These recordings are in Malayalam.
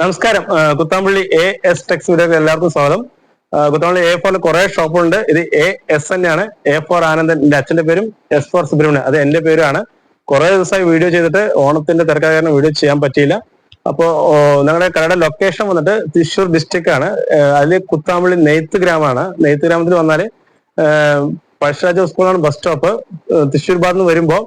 നമസ്കാരം. കുത്താമ്പള്ളി എ എസ് ടെക്സ് വീഡിയോക്ക് എല്ലാവർക്കും സ്വാഗതം. കുത്താമ്പള്ളി എ ഫോറിൽ കുറെ ഷോപ്പുണ്ട് ഇത് എ എസ് തന്നെയാണ്. എ ഫോർ ആനന്ദൻ എന്റെ അച്ഛന്റെ പേരും എസ് ഫോർ സുബ്രഹ്മണ്യൻ. അത് എന്റെ പേരുമാണ്. കുറെ ദിവസമായി വീഡിയോ ചെയ്തിട്ട് ഓണത്തിന്റെ തിരക്കായ വീഡിയോ ചെയ്യാൻ പറ്റിയില്ല. അപ്പോ ഓ, ഞങ്ങളുടെ കടയുടെ ലൊക്കേഷൻ വന്നിട്ട് തൃശ്ശൂർ ഡിസ്ട്രിക്ട് ആണ്. അതിൽ കുത്താമ്പള്ളി നെയ്ത്ത് ഗ്രാമമാണ്. നെയ്ത്ത് ഗ്രാമത്തിൽ വന്നാൽ പഴശ്ശിരാജ സ്കൂളാണ് ബസ് സ്റ്റോപ്പ്. തൃശ്ശൂർ ഭാഗത്ത് നിന്ന് വരുമ്പോ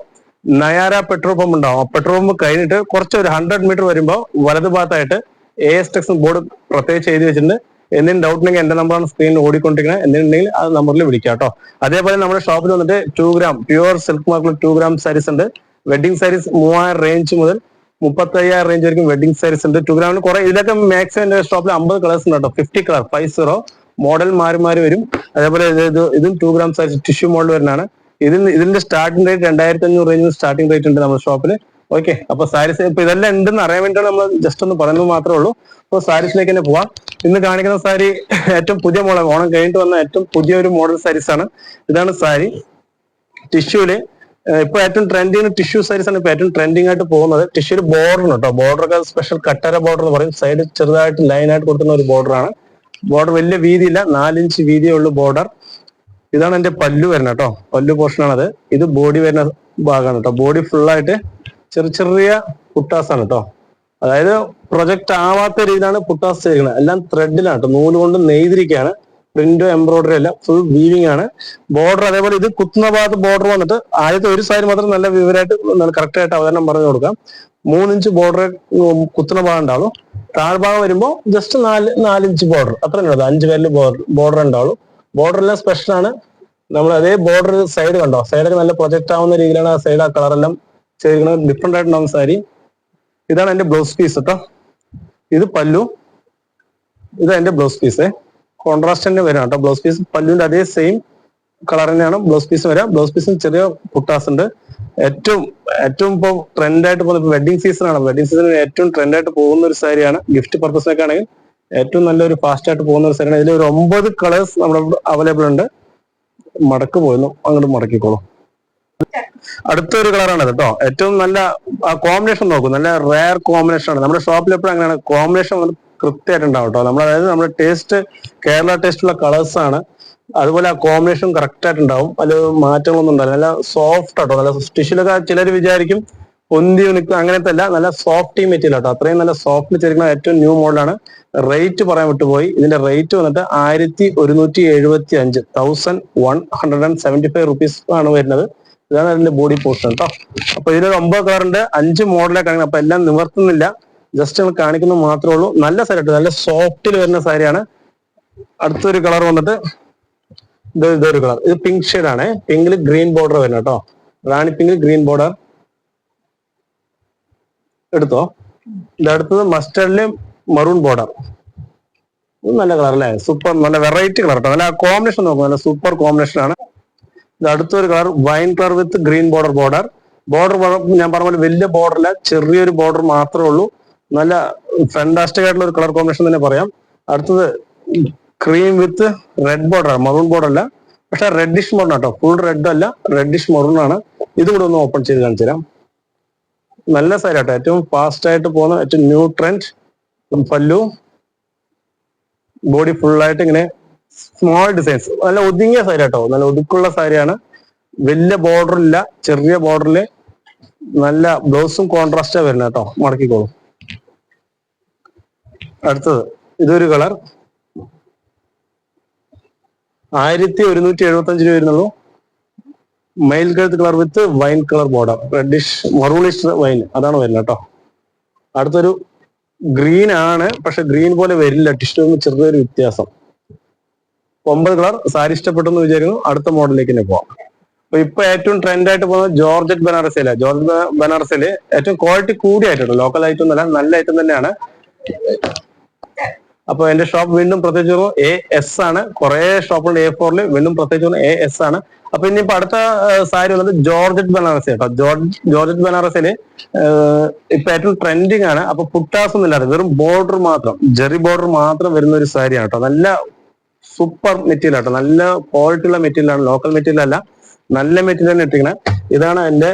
നയാര പെട്രോൾ പമ്പ് ഉണ്ടാവും. പെട്രോൾ പമ്പ് കഴിഞ്ഞിട്ട് കുറച്ച് ഒരു ഹൺഡ്രഡ് മീറ്റർ വരുമ്പോൾ വലതു ഭാഗത്തായിട്ട് എ എസ് ടെക്സ് ബോർഡ് പ്രത്യേകിച്ച് എഴുതി വെച്ചിട്ടുണ്ട്. എന്തെങ്കിലും ഡൗട്ട് ഉണ്ടെങ്കിൽ എന്റെ നമ്പറാണ് സ്ക്രീനിൽ ഓടിക്കൊണ്ടിരിക്കുന്നത്. എന്തെങ്കിലും ആ നമ്പറിൽ വിളിക്കാം കേട്ടോ. അതേപോലെ നമ്മുടെ ഷോപ്പിൽ വന്നിട്ട് ടു ഗ്രാം പ്യുവർ സിൽക്ക് മാർക്കിൽ ടു ഗ്രാം സാരീസ് ഉണ്ട്. വെഡിങ് സാരീസ് മൂവായിരം റേഞ്ച് മുതൽ മുപ്പത്തയ്യായിരം റേഞ്ച് വരെയും വെഡിങ് സാരീസ് ഉണ്ട്. ടു ഗ്രാമിന് കുറെ ഇതിലൊക്കെ മാക്സിമം എന്റെ ഷോപ്പിൽ അമ്പത് കളേഴ്സ് ഉണ്ട് കേട്ടോ. Fifty colour five zero model മാറി മാറി വരും. അതേപോലെ ഇതും two gram sarees tissue model വരുന്നതാണ്. ഇതിന് ഇതിന്റെ സ്റ്റാർട്ടിംഗ് റേറ്റ് രണ്ടായിരത്തി അഞ്ഞൂറ് റേഞ്ച് സ്റ്റാർട്ടിംഗ് റേറ്റ് ഉണ്ട് നമ്മുടെ ഷോപ്പിൽ ഓക്കെ അപ്പൊ സാരിസ് ഇപ്പൊ ഇതെല്ലാം ഉണ്ടെന്ന് അറിയാൻ വേണ്ടിയാണ് നമ്മൾ ജസ്റ്റ് ഒന്ന് പറയുന്നത് മാത്രമേ ഉള്ളൂ. അപ്പൊ സാരീസിലേക്ക് തന്നെ പോവാം. ഇന്ന് കാണിക്കുന്ന സാരി ഏറ്റവും പുതിയ മോഡൽ ഓണം കഴിഞ്ഞിട്ട് വന്ന ഏറ്റവും പുതിയ ഒരു മോഡൽ സാരീസ് ആണ് ഇതാണ് സാരി. ടിഷ്യൂൽ ഇപ്പൊ ഏറ്റവും ട്രെൻഡിങ് ടിഷ്യൂ സാരീസ് ആണ് ഇപ്പൊ ഏറ്റവും ട്രെൻഡിങ് ആയിട്ട് പോകുന്നത്. ടിഷ്യൂൽ ബോർഡർ കേട്ടോ ബോർഡർ സ്പെഷ്യൽ കട്ടര ബോർഡർ എന്ന് പറയും. സൈഡ് ചെറുതായിട്ട് ലൈൻ ആയിട്ട് കൊടുക്കുന്ന ഒരു ബോർഡർ ആണ്. ബോർഡർ വലിയ വീതിയില്ല നാലിഞ്ച് വീതിയേ ഉള്ളൂ ബോർഡർ ഇതാണ് എന്റെ പല്ലു വരുന്നത് കേട്ടോ പല്ലു പോർഷൻ ആണത്. ഇത് ബോഡി വരുന്ന ഭാഗമാണ് കേട്ടോ ബോഡി ആയിട്ട് ചെറിയ ചെറിയ ആണ് കേട്ടോ അതായത് പ്രൊജക്ട് ആവാത്ത രീതിയിലാണ് പുട്ടാസ് ചെയ്യുന്നത് എല്ലാം ത്രെഡിലാണ് കേട്ടോ നൂൽ കൊണ്ട് നെയ്തിരിക്കുകയാണ്. പ്രിന്റോ എംബ്രോയിഡറി അല്ല ഫുൾ വീവിംഗ് ആണ്. ബോർഡർ അതേപോലെ ഇത് കുത്തുന്ന ഭാഗത്ത് ബോർഡർ വന്നിട്ട് ആദ്യത്തെ ഒരു സൈഡ് മാത്രം നല്ല വിവരമായിട്ട് കറക്റ്റ് ആയിട്ട് അവതരണം പറഞ്ഞു കൊടുക്കാം. മൂന്നിഞ്ച് ബോർഡർ കുത്തുന്ന ഭാഗം ഉണ്ടാവും. താഴ്ഭാഗം വരുമ്പോൾ ജസ്റ്റ് നാല് നാലിഞ്ച് ബോർഡർ അത്ര ഉള്ളൂ. അഞ്ച് പേരിൽ ബോർഡർ ബോർഡർ ഉണ്ടാവുള്ളൂ. ബോർഡർ എല്ലാം സ്പെഷ്യൽ ആണ്. നമ്മൾ അതേ ബോർഡർ സൈഡ് കണ്ടോ? സൈഡൊക്കെ നല്ല പ്രൊജക്റ്റ് ആവുന്ന രീതിയിലാണ് ആ സൈഡ് ആ കളറെല്ലാം ചെയ്തിരിക്കുന്നത് ഡിഫറെന്റ് ആയിട്ടുണ്ടാവും സാരി. ഇതാണ് എന്റെ ബ്ലൗസ് പീസ് കേട്ടോ ഇത് പല്ലു. ഇത് എന്റെ ബ്ലൗസ് പീസ് കോൺട്രാസ്റ്റ് തന്നെ വരാം കേട്ടോ ബ്ലൗസ് പീസ് പല്ലുവിന്റെ അതേ സെയിം കളർ തന്നെയാണ് ബ്ലൗസ് പീസ് വരാം. ബ്ലൗസ് പീസിന് ചെറിയ പുട്ടാസ് ഉണ്ട്. ഏറ്റവും ഏറ്റവും ഇപ്പോൾ ട്രെൻഡ് ആയിട്ട് പോകുന്ന വെഡിങ് സീസൺ ആണ്. വെഡിങ് സീസണിൽ ഏറ്റവും ട്രെൻഡ് ആയിട്ട് പോകുന്ന ഒരു സാരിയാണ് ഗിഫ്റ്റ് പർപ്പസിനൊക്കെ ആണെങ്കിൽ ഏറ്റവും നല്ലൊരു ഫാസ്റ്റ് ആയിട്ട് പോകുന്ന ഒരു സാരിയാണ്. ഇതിൽ ഒരു ഒമ്പത് കളേഴ്സ് നമ്മുടെ അവൈലബിൾ ഉണ്ട്. മടക്ക് പോയിരുന്നു അങ്ങോട്ട് മടക്കിക്കോളൂ. അടുത്തൊരു കളറാണ് കേട്ടോ ഏറ്റവും നല്ല കോമ്പിനേഷൻ നോക്കും. നല്ല റയർ കോമ്പിനേഷൻ ആണ്. നമ്മുടെ ഷോപ്പിൽ എപ്പോഴും അങ്ങനെയാണ്. കോമ്പിനേഷൻ കൃത്യമായിട്ട് ഉണ്ടാവും കേട്ടോ നമ്മൾ അതായത് നമ്മുടെ ടേസ്റ്റ് കേരള ടേസ്റ്റ് ഉള്ള കളേഴ്സ് ആണ്. അതുപോലെ ആ കോമ്പിനേഷൻ കറക്റ്റ് ആയിട്ട് ഉണ്ടാവും അതിൽ മാറ്റങ്ങളൊന്നും ഉണ്ടാവില്ല. നല്ല സോഫ്റ്റ് ആട്ടോ. നല്ല സ്റ്റിഷിലൊക്കെ ചിലർ വിചാരിക്കും പൊന്തി നിൽക്കുക അങ്ങനത്തെ അല്ല നല്ല സോഫ്റ്റ് മെറ്റീരിയൽ ആട്ടോ. അത്രയും നല്ല സോഫ്റ്റ് ചെറിയ ഏറ്റവും ന്യൂ മോഡലാണ് റേറ്റ് പറയാൻ വിട്ടുപോയി. ഇതിന്റെ റേറ്റ് വന്നിട്ട് ആയിരത്തി ഒരുന്നൂറ്റി എഴുപത്തി അഞ്ച് thousand one hundred and seventy five rupees ആണ് വരുന്നത്. ഇതാണ് അതിന്റെ ബോഡി പോർഷൻ കേട്ടോ അപ്പൊ ഇതിലൊരു ഒമ്പത് കളറുണ്ട് അഞ്ച് മോഡലൊക്കെ കാണിക്കുന്നത് അപ്പൊ എല്ലാം നിവർത്തുന്നില്ല. ജസ്റ്റ് നമ്മൾ കാണിക്കുന്നത് മാത്രമേ ഉള്ളൂ. നല്ല സാരി കേട്ടോ നല്ല സോഫ്റ്റിൽ വരുന്ന സാരിയാണ് അടുത്തൊരു കളർ വന്നിട്ട് ഇത് ഇതൊരു കളർ ഇത് പിങ്ക് ഷെയ്ഡ് ആണ്. പിങ്കിൽ ഗ്രീൻ ബോർഡർ വരുന്നത് കേട്ടോ. റാണി പിങ്കിൽ ഗ്രീൻ ബോർഡർ എടുത്തോ? ഇതടുത്തത് മസ്റ്റർഡിൽ മറൂൺ ബോർഡർ ഇത് നല്ല കളർ അല്ലേ? സൂപ്പർ നല്ല വെറൈറ്റി കളർ കേട്ടോ നല്ല കോമ്പിനേഷൻ നോക്കും. നല്ല സൂപ്പർ കോമ്പിനേഷൻ ആണ്. അടുത്തൊരു colour wine colour with green border border. Border ഞാൻ പറഞ്ഞ പോലെ വലിയ ബോർഡർ അല്ല ചെറിയൊരു ബോർഡർ മാത്രമേ ഉള്ളൂ. നല്ല ഫാന്റാസ്റ്റിക് ആയിട്ടുള്ള ഒരു കളർ കോമ്പിനേഷൻ തന്നെ പറയാം. അടുത്തത് cream with red border maroon border അല്ല. പക്ഷെ റെഡിഷ് മറൂൺ ആട്ടോ. ഫുൾ റെഡ് അല്ല റെഡിഷ് മറൂൺ ആണ്. ഇതും കൂടെ ഒന്ന് ഓപ്പൺ ചെയ്ത് കാണിച്ചു തരാം. നല്ല സാരി ആട്ടോ. ഏറ്റവും ഫാസ്റ്റ് ആയിട്ട് പോകുന്ന ഏറ്റവും new trend pallu. Body full ആയിട്ട് ഇങ്ങനെ സ്മോൾ ഡിസൈൻസ് നല്ല ഒതുങ്ങിയ സാരി കേട്ടോ നല്ല ഒതുക്കുള്ള സാരിയാണ്. വലിയ ബോർഡർ ഇല്ല. ചെറിയ ബോർഡറിൽ നല്ല ബ്ലൗസും കോൺട്രാസ്റ്റാ വരുന്നത് കേട്ടോ മടക്കിക്കോളും. അടുത്തത്. ഇതൊരു കളർ. ആയിരത്തി ഒരുന്നൂറ്റി എഴുപത്തി അഞ്ച് രൂപ വരുന്നുള്ളൂ. മയിൽ കഴുത്ത് colour with wine colour border reddish maroonish wine അതാണ് വരുന്നത് കേട്ടോ അടുത്തൊരു ഗ്രീൻ ആണ്. പക്ഷെ ഗ്രീൻ പോലെ വരില്ല. ടിഷ്യൂ ചെറിയൊരു വ്യത്യാസം. ഒമ്പത് കളർ സാരി ഇഷ്ടപ്പെട്ടു എന്ന് വിചാരിക്കുന്നു. അടുത്ത മോഡലിലേക്ക് തന്നെ പോവാം. അപ്പൊ ഇപ്പൊ ഏറ്റവും ട്രെൻഡ് ആയിട്ട് പോകുന്നത് ജോർജറ്റ് ബനാറസില ജോർജ് ബനാറസിൽ ഏറ്റവും ക്വാളിറ്റി കൂടിയ ഐറ്റം ലോക്കൽ ഐറ്റം അല്ല നല്ല ഐറ്റം തന്നെയാണ്. അപ്പൊ എന്റെ ഷോപ്പ് വീണ്ടും പ്രത്യേകിച്ച് എ എസ് ആണ്. കുറെ ഷോപ്പുണ്ട് എ ഫോറിൽ വീണ്ടും പ്രത്യേകിച്ച് എ എസ് ആണ്. അപ്പൊ ഇനിയിപ്പോ അടുത്ത സാരി വന്നത് ജോർജറ്റ് ബനാറസി കേട്ടോ. ജോർജ് ജോർജറ്റ് ബനാറസിൽ ഇപ്പൊ ഏറ്റവും ട്രെൻഡിങ് ആണ്. അപ്പൊ പുട്ടാസ് ഒന്നും ഇല്ലാതെ വെറും ബോർഡർ മാത്രം ജെറി ബോർഡർ മാത്രം വരുന്ന ഒരു സാരിയാണ് കേട്ടോ. നല്ല സൂപ്പർ മെറ്റീരിയൽ ആട്ടോ. നല്ല ക്വാളിറ്റി ഉള്ള മെറ്റീരിയൽ ആണ്. ലോക്കൽ മെറ്റീരിയൽ അല്ല. നല്ല മെറ്റീരിയൽ ആണ് ഇട്ടിരിക്കണേ. ഇതാണ് എന്റെ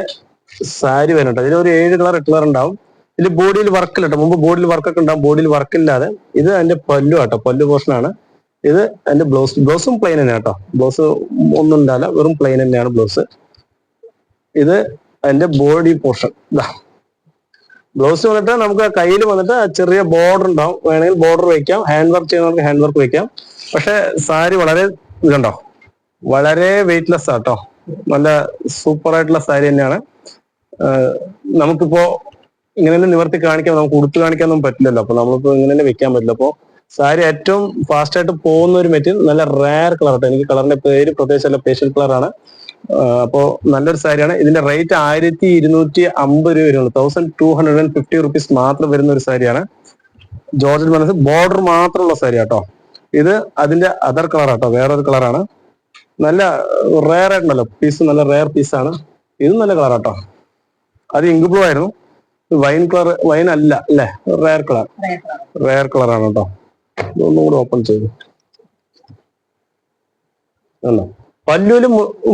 സാരി വരുന്നത്. ഇതിൽ ഒരു ഏഴ് കളർ എട്ട് കളർ ഉണ്ടാവും. ഇതിൽ ബോഡിയിൽ വർക്കില്ല കേട്ടോ മുമ്പ് ബോഡിയിൽ വർക്കൊക്കെ ഉണ്ടാവും. ബോഡിയിൽ വർക്ക് ഇല്ലാതെ. ഇത് അതിന്റെ പല്ലു ആട്ടോ. പല്ലു പോർഷൻ ആണ്. ഇത് അതിന്റെ ബ്ലൗസ് ബ്ലൗസും പ്ലെയിൻ തന്നെയാണ് കേട്ടോ ബ്ലൗസ് ഒന്നും ഉണ്ടാവില്ല. വെറും പ്ലെയിൻ തന്നെയാണ് ബ്ലൗസ് ഇത് അതിന്റെ ബോഡി പോർഷൻ ബ്ലൗസ് വന്നിട്ട് നമുക്ക് കയ്യിൽ വന്നിട്ട് ചെറിയ ബോർഡർ ഉണ്ടാവും. വേണമെങ്കിൽ ബോർഡർ വയ്ക്കാം ഹാൻഡ് വർക്ക് ചെയ്യുന്നവർക്ക് ഹാൻഡ് വർക്ക് വയ്ക്കാം പക്ഷെ സാരി വളരെ ഇതുണ്ടോ? വളരെ വെയിറ്റ്ലെസ് ആട്ടോ നല്ല സൂപ്പർ ആയിട്ടുള്ള സാരി തന്നെയാണ്. നമുക്കിപ്പോ ഇങ്ങനെ നിവർത്തി കാണിക്കാൻ നമുക്ക് ഉടുത്ത് കാണിക്കാനൊന്നും പറ്റില്ലല്ലോ. അപ്പൊ നമ്മളിപ്പോ ഇങ്ങനെ തന്നെ വെക്കാൻ പറ്റില്ല. അപ്പോ സാരി ഏറ്റവും ഫാസ്റ്റ് ആയിട്ട് പോകുന്ന ഒരു മെറ്റീരിയൽ നല്ല റയർ കളർ കേട്ടോ എനിക്ക് കളറിന്റെ പേര് പ്രത്യേകിച്ച് നല്ല പേഷ്യൽ കളറാണ് അപ്പോ നല്ലൊരു സാരിയാണ്. ഇതിന്റെ റേറ്റ് ആയിരത്തി ഇരുന്നൂറ്റി അമ്പത് രൂപ വരുന്നുള്ളൂ thousand two hundred and fifty rupees മാത്രം വരുന്ന ഒരു സാരിയാണ്. ജോർജ് മനസ് ബോർഡർ മാത്രമുള്ള സാരി കേട്ടോ ഇത് അതിന്റെ അതർ കളർ ആട്ടോ. വേറൊരു കളറാണ് നല്ല റയർ ആയിട്ടുണ്ടല്ലോ. പീസ് നല്ല റയർ പീസാണ് ഇത് നല്ല കളർ ആട്ടോ. അത് ഇങ്ക് ബ്ലൂ ആയിരുന്നു. വൈൻ കളർ വൈൻ അല്ല അല്ലേ? റയർ കളർ റയർ കളർ ആണ് കേട്ടോ. ഇതൊന്നും കൂടെ ഓപ്പൺ ചെയ്തു. ആണോ പല്ലുവിൽ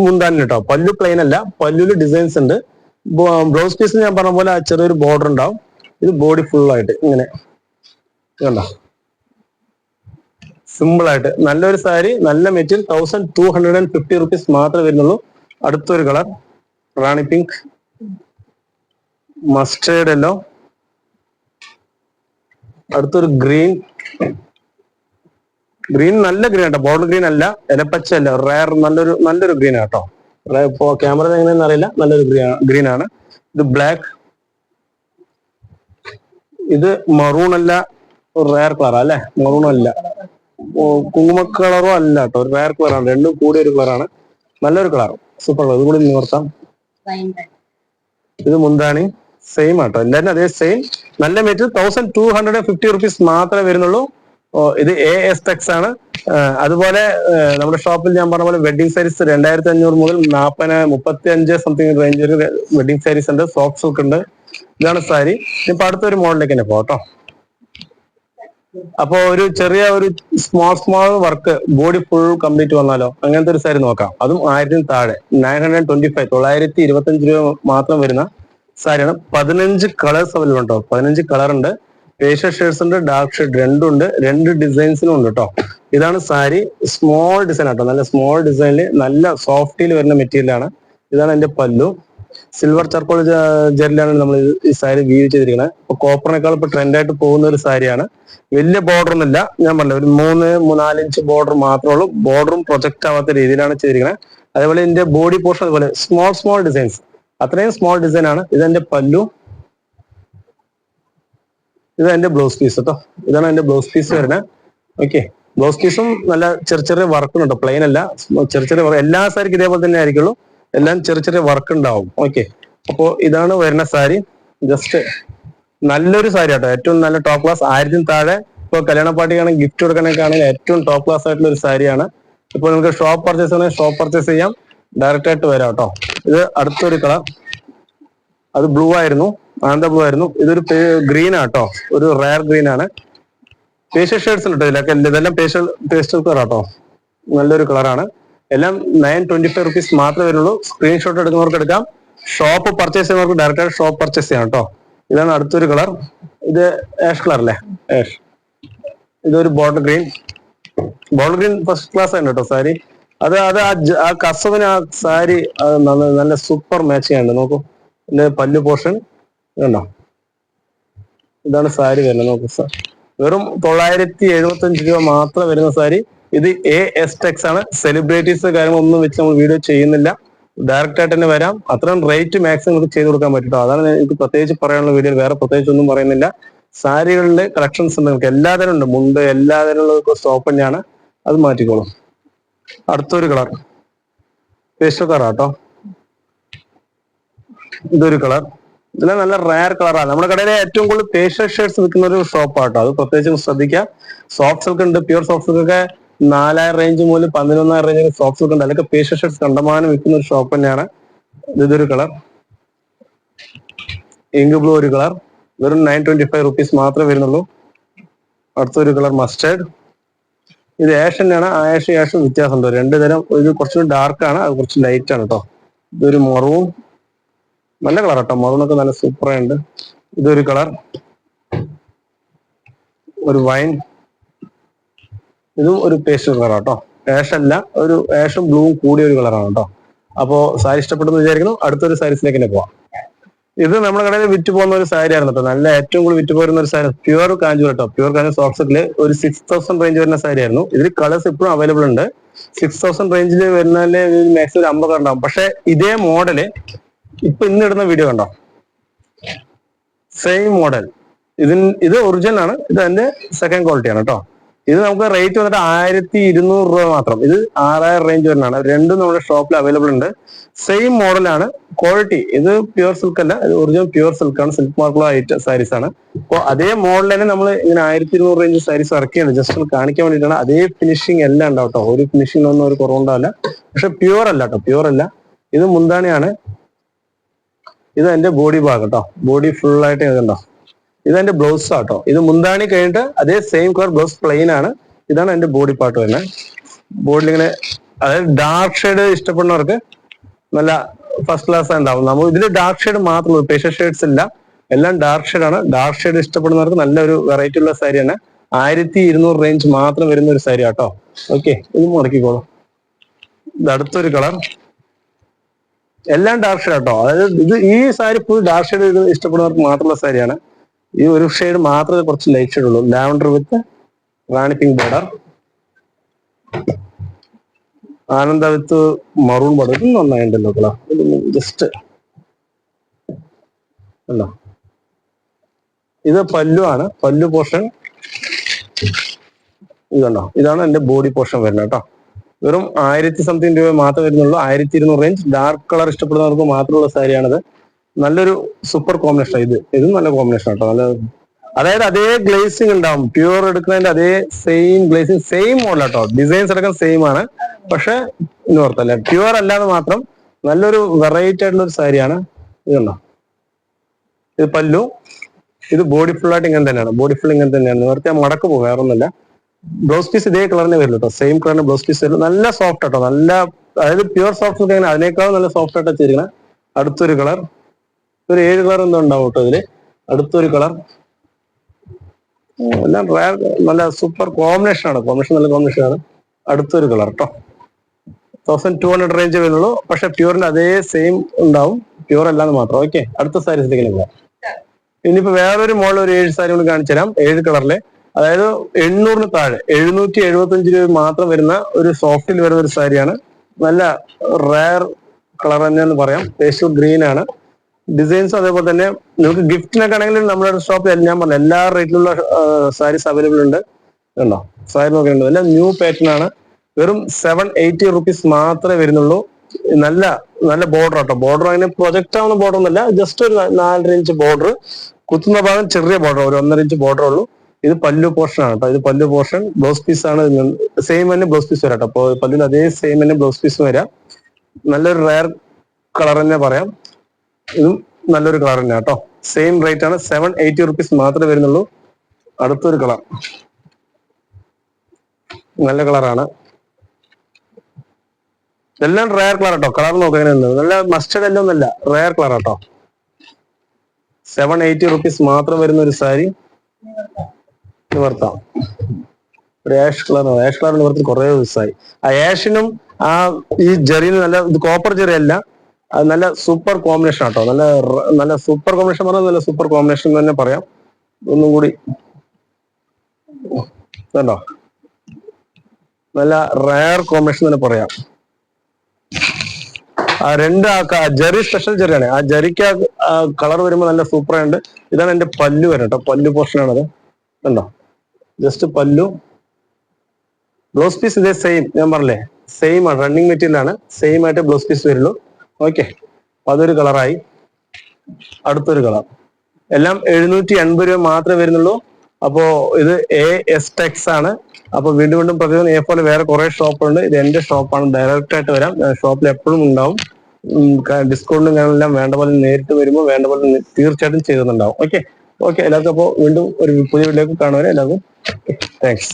മുന്താൻ കേട്ടോ പല്ലു പ്ലെയിൻ അല്ല. പല്ലുവിൽ ഡിസൈൻസ് ഉണ്ട്. ബ്ലൗസ് പീസ് ഞാൻ പറഞ്ഞ പോലെ ചെറിയൊരു ബോർഡർ ഉണ്ടാവും. ഇത് ബോഡി ഫുൾ ആയിട്ട് ഇങ്ങനെ. കണ്ടോ? സിമ്പിൾ ആയിട്ട്. നല്ലൊരു സാരി നല്ല material thousand two hundred and fifty rupees മാത്രമേ വരുന്നുള്ളൂ. അടുത്തൊരു colour rani pink mustard yellow അടുത്തൊരു ഗ്രീൻ ഗ്രീൻ നല്ല ഗ്രീൻ ആട്ടോ. ബോർഡർ ഗ്രീൻ അല്ല ഇലപ്പച്ച അല്ല റയർ നല്ലൊരു നല്ലൊരു ഗ്രീൻ ആട്ടോ. ഇപ്പോ ക്യാമറ എങ്ങനെയാണെന്ന് അറിയില്ല. നല്ലൊരു ഗ്രീൻ ആണ്. ഇത് ബ്ലാക്ക് ഇത് മറൂൺ അല്ല റയർ കളർ അല്ലെ? മറൂൺ അല്ല. കുങ്കുമ കളറോ അല്ല കേട്ടോ ഒരു റയർ കളറാണ് രണ്ടും കൂടിയ ഒരു കളറാണ് നല്ലൊരു കളർ സൂപ്പർ കളർ ഇത് കൂടി നിവർത്താം ഇത് മുന്താണി. സെയിം ആട്ടോ. എല്ലാവരും അതേ സെയിം നല്ല material thousand two hundred fifty rupees മാത്രമേ വരുന്നുള്ളൂ. ഇത് എ എസ് ടെക്സ് ആണ്. അതുപോലെ നമ്മുടെ ഷോപ്പിൽ ഞാൻ പറഞ്ഞ പോലെ വെഡിങ് സാരീസ് രണ്ടായിരത്തി അഞ്ഞൂറ് മുതൽ നാൽപ്പത് മുപ്പത്തി അഞ്ച് സംതിങ് റേഞ്ച് ഒരു വെഡിങ് സാരീസ് ഉണ്ട് സോഫ്റ്റ് സിൽക്ക് ഉണ്ട്. ഇതാണ് സാരി ഇപ്പൊ അടുത്തൊരു മോഡലിലേക്ക് തന്നെ പോട്ടോ അപ്പൊ ഒരു ചെറിയ ഒരു small small work body full complete വന്നാലോ? അങ്ങനത്തെ ഒരു സാരി നോക്കാം. അതും ആയിരത്തിന് താഴെ നയൻ ഹൺഡ്രഡ് ട്വന്റി ഫൈവ് തൊള്ളായിരത്തി ഇരുപത്തി അഞ്ച് രൂപ മാത്രം വരുന്ന സാരിയാണ് പതിനഞ്ച് കളേഴ്സ് അവൈലബിൾ ഉണ്ടോ? പതിനഞ്ച് കളർ ഉണ്ട്. പേഷ്യൽ ഷെയ്ഡ്സ് ഉണ്ട് ഡാർക്ക് ഷെയ്ഡ് രണ്ടും ഉണ്ട് രണ്ട് ഡിസൈൻസിനും ഉണ്ട് കേട്ടോ ഇതാണ് സാരി സ്മോൾ ഡിസൈൻ ആട്ടോ. നല്ല സ്മോൾ ഡിസൈനിൽ നല്ല സോഫ്റ്റിൽ വരുന്ന മെറ്റീരിയലാണ് ഇതാണ് എന്റെ പല്ലു. സിൽവർ ചർക്കോൾ ജെല്ലാണ് നമ്മൾ ഈ സാരി വീവ് ചെയ്തിരിക്കുന്നത് അപ്പൊ കോപ്പറിനേക്കാൾ ഇപ്പൊ ട്രെൻഡ് ആയിട്ട് പോകുന്ന ഒരു സാരിയാണ്. വലിയ ബോർഡർ ഒന്നുമില്ല. ഞാൻ പറഞ്ഞു ഒരു മൂന്ന് മൂന്നാലിഞ്ച് ബോർഡർ മാത്രമേ ഉള്ളൂ. ബോർഡറും പ്രൊജക്റ്റ് ആവാത്ത രീതിയിലാണ് ചെയ്തിരിക്കുന്നത് അതേപോലെ ഇതിന്റെ ബോഡി പോർഷൻ അതുപോലെ സ്മോൾ സ്മോൾ ഡിസൈൻസ് അത്രയും സ്മോൾ ഡിസൈൻ ആണ്. ഇതെന്റെ പല്ലു. ഇത് എന്റെ ബ്ലൗസ് പീസ് കേട്ടോ ഇതാണ് എന്റെ ബ്ലൗസ് പീസ് വരുന്നത് ഓക്കെ ബ്ലൗസ് പീസും നല്ല ചെറിയ ചെറിയ വർക്ക് ഉണ്ട്. പ്ലെയിൻ അല്ല. ചെറിയ ചെറിയ എല്ലാ സാരിക്കും ഇതേപോലെ തന്നെ ആയിരിക്കുള്ളൂ. എല്ലാം ചെറിയ ചെറിയ വർക്ക് ഉണ്ടാവും. ഓക്കെ അപ്പോ ഇതാണ് വരുന്ന സാരി. ജസ്റ്റ് നല്ലൊരു സാരി ആട്ടോ. ഏറ്റവും നല്ല ടോപ്പ് ക്ലാസ് ആയിരത്തിന് താഴെ ഇപ്പൊ കല്യാണ പാർട്ടിക്കാണെങ്കിൽ ഗിഫ്റ്റ് കൊടുക്കാനൊക്കെ ആണെങ്കിൽ ഏറ്റവും ടോപ്പ് ക്ലാസ് ആയിട്ടുള്ള ഒരു സാരിയാണ്. ഇപ്പൊ നിങ്ങൾക്ക് ഷോപ്പ് പർച്ചേസ് ചെയ്യണമെങ്കിൽ ഷോപ്പ് പർച്ചേസ് ചെയ്യാം. ഡയറക്റ്റ് ആയിട്ട് വരാം കേട്ടോ ഇത് അടുത്തൊരു കളർ അത് ബ്ലൂ ആയിരുന്നു. ആയിരുന്നു ഇതൊരു ഗ്രീൻ ആട്ടോ. ഒരു റയർ ഗ്രീൻ ആണ്. പേഷ്യൽ ഷെയ്ഡ്സ് ഉണ്ട് ഇതിലൊക്കെ. ഇതെല്ലാം പേഷ്യൽ പേസ്റ്റൽ കളർ ആട്ടോ. നല്ലൊരു കളറാണ് എല്ലാം നയൻ ട്വന്റി ഫൈവ് റുപ്പീസ് മാത്രമേ വരുള്ളൂ സ്ക്രീൻഷോട്ട് എടുക്കുന്നവർക്ക് എടുക്കാം. ഷോപ്പ് പർച്ചേസ് ചെയ്യുന്നവർക്ക് ഡയറക്റ്റ് ഷോപ്പ് പർച്ചേസ് ചെയ്യാം കേട്ടോ. ഇതാണ് അടുത്തൊരു കളർ ഇത് ആഷ് കളർ അല്ലേ? ആഷ് ഇതൊരു border green border green first class ആണ് കേട്ടോ സാരി. അത് അത് ആ കസവിന് ആ സാരി നല്ല- സൂപ്പർ മാച്ചിങ് ആണ്. നോക്കൂ. പല്ലു പോർഷൻ കണ്ടോ? ഇതാണ് സാരി വരുന്നത് നോക്കൂ സാർ. വെറും തൊള്ളായിരത്തി എഴുപത്തി അഞ്ച് രൂപ മാത്രം വരുന്ന സാരി. ഇത് എ എസ് ടെക്സ് ആണ്. സെലിബ്രിറ്റീസ് കാര്യങ്ങളൊന്നും വെച്ച് നമ്മൾ വീഡിയോ ചെയ്യുന്നില്ല. ഡയറക്റ്റ് ആയിട്ട് തന്നെ വരാം. അത്രയും റേറ്റ് മാക്സിമം നമുക്ക് ചെയ്ത് കൊടുക്കാൻ പറ്റും. അതാണ് എനിക്ക് പ്രത്യേകിച്ച് പറയാനുള്ള വീഡിയോ വേറെ പ്രത്യേകിച്ച് ഒന്നും പറയുന്നില്ല. സാരികളിലെ കളക്ഷൻസ് ഉണ്ട്. നമുക്ക് എല്ലാതരം ഉണ്ട്. മുണ്ട് എല്ലാതരമുള്ള സ്റ്റോപ്പ് തന്നെയാണ്. അത് മാറ്റിക്കോളും. അടുത്തൊരു കളർ പേസ്റ്റോ കളർ ആട്ടോ. ഇതൊരു കളർ ഇതിലെ നല്ല റയർ കളറാണ് നമ്മുടെ കടയിലെ ഏറ്റവും കൂടുതൽ പേഷ്യൽ ഷർട്ട്സ് വിൽക്കുന്ന ഒരു ഷോപ്പ് ആട്ടോ അത് പ്രത്യേകിച്ചും ശ്രദ്ധിക്കുക സോഫ്റ്റ് സിൽക്ക് ഉണ്ട്. പ്യൂർ സോഫ്റ്റ് സിൽക്ക് ഒക്കെ നാലായിരം റേഞ്ച് മുതൽ പതിനൊന്നായിരം റേഞ്ച് സോഫ്റ്റ് സിൽക്ക് ഉണ്ട്. അതിലൊക്കെ പേഷ്യൽ ഷർട്ട്സ് കണ്ടമാനം വിൽക്കുന്ന ഒരു ഷോപ്പ് തന്നെയാണ്. ഇതൊരു കളർ ഇങ്ക് ബ്ലൂ ഒരു കളർ വെറും നയൻ ട്വന്റി ഫൈവ് റുപ്പീസ് മാത്രമേ വരുന്നുള്ളൂ. അടുത്തൊരു കളർ മസ്റ്റേർഡ് ഇത് ആഷ് തന്നെയാണ്. ആഷ് ആഷും വ്യത്യാസമുണ്ട്. രണ്ട് തരം ഇത് കുറച്ചും ഡാർക്ക് ആണ്. അത് കുറച്ച് ലൈറ്റ് ആണ് കേട്ടോ ഇതൊരു മറവും നല്ല കളർ കേട്ടോ മറൂണൊക്കെ നല്ല സൂപ്പർ ഉണ്ട് ഇതൊരു കളർ ഒരു വൈൻ ഇതും ഒരു പേസ്റ്റൽ കളർ കേട്ടോ ആഷ് അല്ല ഒരു ആഷും ബ്ലൂവും കൂടിയ ഒരു കളറാണ് കേട്ടോ അപ്പോ സാരി ഇഷ്ടപ്പെട്ടെന്ന് വിചാരിക്കുന്നു. അടുത്തൊരു സാരീസിലേക്ക് തന്നെ പോവാം. ഇത് നമ്മുടെ കടയിൽ വിറ്റ് പോകുന്ന ഒരു സാരി ആയിരുന്നു കേട്ടോ നല്ല ഏറ്റവും കൂടുതൽ വിറ്റ് പോരുന്ന ഒരു സാരി. പ്യുവർ കാഞ്ചൂർ കേട്ടോ പ്യുവർ കാഞ്ചൂർ സോക്സിൽ ഒരു സിക്സ് തൗസൻഡ് റേഞ്ച് വരുന്ന സാരി ആയിരുന്നു ഇതിൽ കളേഴ്സ് ഇപ്പോഴും അവൈലബിൾ ഉണ്ട്. സിക്സ് തൗസൻഡ് റേഞ്ചിൽ വരുന്നതിന് മാക്സിമം ഒരു അമ്പത് ഉണ്ടാവും പക്ഷെ ഇതേ മോഡൽ ഇപ്പൊ ഇന്ന് ഇടുന്ന വീഡിയോ കണ്ടോ? സെയിം മോഡൽ ഇതിന് ഇത് ഒറിജിനൽ ആണ്. ഇത് അതിന്റെ സെക്കൻഡ് ക്വാളിറ്റി ആണ് കേട്ടോ ഇത് നമുക്ക് റേറ്റ് വന്നിട്ട് ആയിരത്തി ഇരുന്നൂറ് രൂപ മാത്രം. ഇത് ആറായിരം റേഞ്ച് വരുന്നതാണ്. രണ്ടും നമ്മുടെ ഷോപ്പിൽ അവൈലബിൾ ഉണ്ട്. സെയിം മോഡലാണ് ക്വാളിറ്റി ഇത് പ്യുവർ സിൽക്ക് അല്ല. ഇത് ഒറിജിനൽ പ്യുവർ സിൽക്ക് ആണ്. സിൽക്ക് മാർക്കുള്ള ഐറ്റം സാരീസ് ആണ്. അപ്പോൾ അതേ മോഡൽ തന്നെ നമ്മൾ ഇങ്ങനെ ആയിരത്തി ഇരുന്നൂറ് റേഞ്ച് സാരീസ് ഇറക്കിയാണ് ജസ്റ്റ് ഒന്ന് കാണിക്കാൻ വേണ്ടിയിട്ടാണ്. അതേ ഫിനിഷിംഗ് എല്ലാം ഉണ്ടാവും കേട്ടോ ഒരു ഫിനിഷിംഗ് ഒന്നും ഒരു കുറവുണ്ടാവില്ല. പക്ഷെ പ്യുവർ അല്ല കേട്ടോ പ്യുവർ അല്ല. ഇത് മുന്താണിയാണ്. ഇത് എന്റെ ബോഡി ഭാഗം കേട്ടോ ബോഡി ഫുൾ ആയിട്ട് ഇതുണ്ടോ ഇത് എന്റെ ബ്ലൗസ് ആട്ടോ. ഇത് മുന്താണി കഴിഞ്ഞിട്ട് അതേ സെയിം കളർ ബ്ലൗസ് പ്ലെയിൻ ആണ്. ഇതാണ് എന്റെ ബോഡി പാർട്ട് തന്നെ ബോഡിയിൽ ഇങ്ങനെ അതായത് ഡാർക്ക് ഷെയ്ഡ് ഇഷ്ടപ്പെടുന്നവർക്ക് നല്ല ഫസ്റ്റ് ക്ലാസ് ഉണ്ടാവും നമ്മൾ ഇതിൽ ഡാർക്ക് ഷെയ്ഡ് മാത്രമേ പേഷ്യൽ ഷെയ്ഡ്സ് ഇല്ല. എല്ലാം ഡാർക്ക് ഷെയ്ഡ് ആണ്. ഡാർക്ക് ഷെയ്ഡ് ഇഷ്ടപ്പെടുന്നവർക്ക് നല്ലൊരു വെറൈറ്റി ഉള്ള സാരിയാണ് ആയിരത്തി ഇരുന്നൂറ് റേഞ്ച് മാത്രം വരുന്ന ഒരു സാരി ആട്ടോ. ഓക്കെ ഇത് മുടക്കിക്കോളൂ. അടുത്തൊരു കളർ എല്ലാം ഡാർക്ക് ഷെയ്ഡ് കേട്ടോ. അതായത് ഇത് ഈ സാരി ഫുൾ ഡാർക്ക് ഷെയ്ഡ് ഇഷ്ടപ്പെടുന്നവർക്ക് മാത്രമുള്ള സാരിയാണ്. ഈ ഒരു ഷെയ്ഡ് മാത്രമേ കുറച്ച് ലൈറ്റ് ഷെയ്ഡ് ഉള്ളൂ lavender with rani pink border Ananda with maroon border ഇത് നന്നായിട്ടുണ്ടല്ലോ കളാ ജസ്റ്റ് അല്ല ഇത് പല്ലു ആണ്. പല്ലു പോർഷൻ ഇതുണ്ടോ ഇതാണ് എന്റെ ബോഡി പോർഷൻ വരുന്നത് കേട്ടോ. വെറും ആയിരത്തി സംതിങ് രൂപ മാത്രമേ വരുന്നുള്ളൂ. ആയിരത്തി ഇരുന്നൂറ് റേഞ്ച് ഡാർക്ക് കളർ ഇഷ്ടപ്പെടുന്നവർക്ക് മാത്രമുള്ള സാരിയാണിത്. നല്ലൊരു സൂപ്പർ കോമ്പിനേഷൻ ഇത്. ഇതും നല്ല കോമ്പിനേഷൻ കേട്ടോ നല്ല അതായത് അതേ ഗ്ലേസിംഗ് ഉണ്ടാവും. പ്യൂർ എടുക്കുന്നതിന്റെ അതേ സെയിം ഗ്ലേസിംഗ് സെയിം മോഡൽ കേട്ടോ ഡിസൈൻസ് അടക്കം സെയിം ആണ്. പക്ഷെ നോർത്തല്ല പ്യൂർ അല്ലാതെ മാത്രം നല്ലൊരു വെറൈറ്റി ആയിട്ടുള്ള ഒരു സാരിയാണ് ഇത് ഇത് പല്ലു. ഇത് ബോഡി ഫുൾ ആയിട്ട് ഇങ്ങനെ തന്നെയാണ്. ബോഡി ഫുൾ ഇങ്ങനെ തന്നെയാണ്. നേരത്തെ മടക്ക് പോകും. വേറെ ഒന്നുമില്ല ബ്ലൗസ് പീസ് ഇതേ കളറിന് വരുന്നു കേട്ടോ സെയിം കളറിന് ബ്ലൗസ് പീസ് വരുന്നു നല്ല സോഫ്റ്റ് കേട്ടോ നല്ല അതായത് പ്യുവർ സോഫ്റ്റ് അങ്ങനെ അതിനേക്കാളും നല്ല സോഫ്റ്റ് ആയിട്ട് വെച്ചിരിക്കണം അടുത്തൊരു കളർ ഒരു ഏഴ് കളർ എന്തോ ഉണ്ടാവും കേട്ടോ ഇതിൽ. അടുത്തൊരു കളർ എല്ലാം റയർ നല്ല സൂപ്പർ കോമ്പിനേഷൻ ആണ്. കോമ്പിനേഷൻ നല്ല കോമ്പിനേഷൻ ആണ്. അടുത്തൊരു കളർ കേട്ടോ തൗസൻഡ് ടു ഹൺഡ്രഡ് റേഞ്ച് വരുന്നുള്ളൂ പക്ഷെ പ്യൂറിന്റെ അതേ സെയിം ഉണ്ടാവും. പ്യൂർ അല്ലാന്ന് മാത്രം. ഓക്കെ അടുത്ത സാരീസിലേക്ക് പോകാം ഇനിയിപ്പോ വേറൊരു മോളിൽ ഒരു ഏഴ് സാരി കൂടി കാണിച്ചു തരാം ഏഴ് കളറിലെ അതായത് എണ്ണൂറിന് താഴെ എഴുന്നൂറ്റി എഴുപത്തി അഞ്ച് രൂപ മാത്രം വരുന്ന ഒരു സോഫ്റ്റിൽ വരുന്ന ഒരു സാരിയാണ്. നല്ല റയർ കളർ തന്നെയെന്ന് പറയാം. പേസ്റ്റൽ ഗ്രീൻ ആണ്. ഡിസൈൻസ് അതേപോലെ തന്നെ നിങ്ങൾക്ക് ഗിഫ്റ്റിനൊക്കെ ആണെങ്കിൽ നമ്മുടെ ഷോപ്പിൽ ഞാൻ പറഞ്ഞു എല്ലാ റേറ്റിലുള്ള സാരീസ് അവൈലബിൾ ഉണ്ട്. കണ്ടോ? സാരി നോക്കുന്നുണ്ട് നല്ല ന്യൂ പാറ്റേൺ ആണ്. വെറും സെവൻ എയ്റ്റി റുപ്പീസ് മാത്രമേ വരുന്നുള്ളൂ. നല്ല നല്ല ബോർഡർ ആട്ടോ. ബോർഡർ അങ്ങനെ പ്രൊജക്റ്റ് ആവുന്ന ബോർഡർ ഒന്നുമല്ല. ജസ്റ്റ് ഒരു നാലര ഇഞ്ച് ബോർഡർ കുത്തുന്ന ഭാഗം ചെറിയ ബോർഡർ ഒരു ഒന്നര ഇഞ്ച് ബോർഡർ ഉള്ളൂ. ഇത് പല്ലു പോർഷൻ ആണ് കേട്ടോ ഇത് പല്ലു പോർഷൻ ബ്ലൗസ് പീസ് ആണ്. സെയിം തന്നെ ബ്ലൗസ് പീസ് വരാം കേട്ടോ അപ്പോൾ പല്ലിന് അതേ സെയിം തന്നെ ബ്ലൗസ് പീസ് വരാം. നല്ലൊരു റയർ കളർ തന്നെ പറയാം. ഇതും നല്ലൊരു കളർ തന്നെ കേട്ടോ സെയിം റേറ്റ് ആണ്. സെവൻ എയ്റ്റി റുപ്പീസ് മാത്രമേ വരുന്നുള്ളൂ. അടുത്തൊരു കളർ നല്ല കളറാണ് ഇതെല്ലാം റയർ കളർ കേട്ടോ കളർ നോക്കാൻ നല്ല മസ്റ്റഡ് എല്ലാം ഒന്നല്ല. റയർ കളർ കേട്ടോ സെവൻ എയ്റ്റി റുപ്പീസ് മാത്രം വരുന്ന ഒരു സാരി നിവർത്താം ഒരു ആഷ് കളർ ആഷ് കളർ നിവർത്തി കുറെ ദിവസമായി. ആ ആഷിനും ആ ഈ ജെറിന് നല്ല ഇത് കോപ്പർ ജെറി അല്ല നല്ല സൂപ്പർ കോമ്പിനേഷൻ ആട്ടോ. നല്ല നല്ല സൂപ്പർ കോമ്പിനേഷൻ പറഞ്ഞാൽ നല്ല സൂപ്പർ കോമ്പിനേഷൻ തന്നെ പറയാം. ഒന്നും കൂടി കണ്ടോ? നല്ല റയർ കോമ്പിനേഷൻ തന്നെ പറയാം. ആ രണ്ട് ആ ജെറി സ്പെഷ്യൽ ജെറിയാണ്. ആ ജെറിക്ക് ആ കളർ വരുമ്പോൾ നല്ല സൂപ്പർ ആയിട്ട് ഇതാണ് എന്റെ പല്ലു കേട്ടോ. പല്ലു പോർഷൻ ആണത്. കണ്ടോ? ജസ്റ്റ് പല്ലു. ബ്ലൗസ് പീസ് ഇതേ സെയിം ഞാൻ പറഞ്ഞില്ലേ? സെയിം ആണ്. റണ്ണിങ് മെറ്റീരിയൽ ആണ്. സെയിം ആയിട്ട് ബ്ലൗസ് പീസ് വരുള്ളൂ ഓക്കെ അതൊരു കളറായി അടുത്തൊരു കളർ എല്ലാം എഴുന്നൂറ്റി എൺപത് രൂപ മാത്രമേ വരുന്നുള്ളൂ. അപ്പോ ഇത് എ എസ് ടെക്സ് ആണ്. അപ്പൊ വീണ്ടും വീണ്ടും പ്രതിദിനം എ പോലെ വേറെ കുറെ ഷോപ്പുണ്ട് ഇത് എന്റെ ഷോപ്പാണ് ഡയറക്റ്റ് ആയിട്ട് വരാം. ഷോപ്പിൽ എപ്പോഴും ഉണ്ടാവും. ഡിസ്കൗണ്ടും കാര്യങ്ങളെല്ലാം വേണ്ട പോലെ നേരിട്ട് വരുമ്പോൾ വേണ്ട പോലെ തീർച്ചയായിട്ടും ചെയ്തിട്ടുണ്ടാവും ഓക്കെ ഓക്കെ എല്ലാവർക്കും അപ്പോൾ വീണ്ടും ഒരു പുതിയ വീഡിയോ കാണുവാൻ എല്ലാവർക്കും താങ്ക്സ്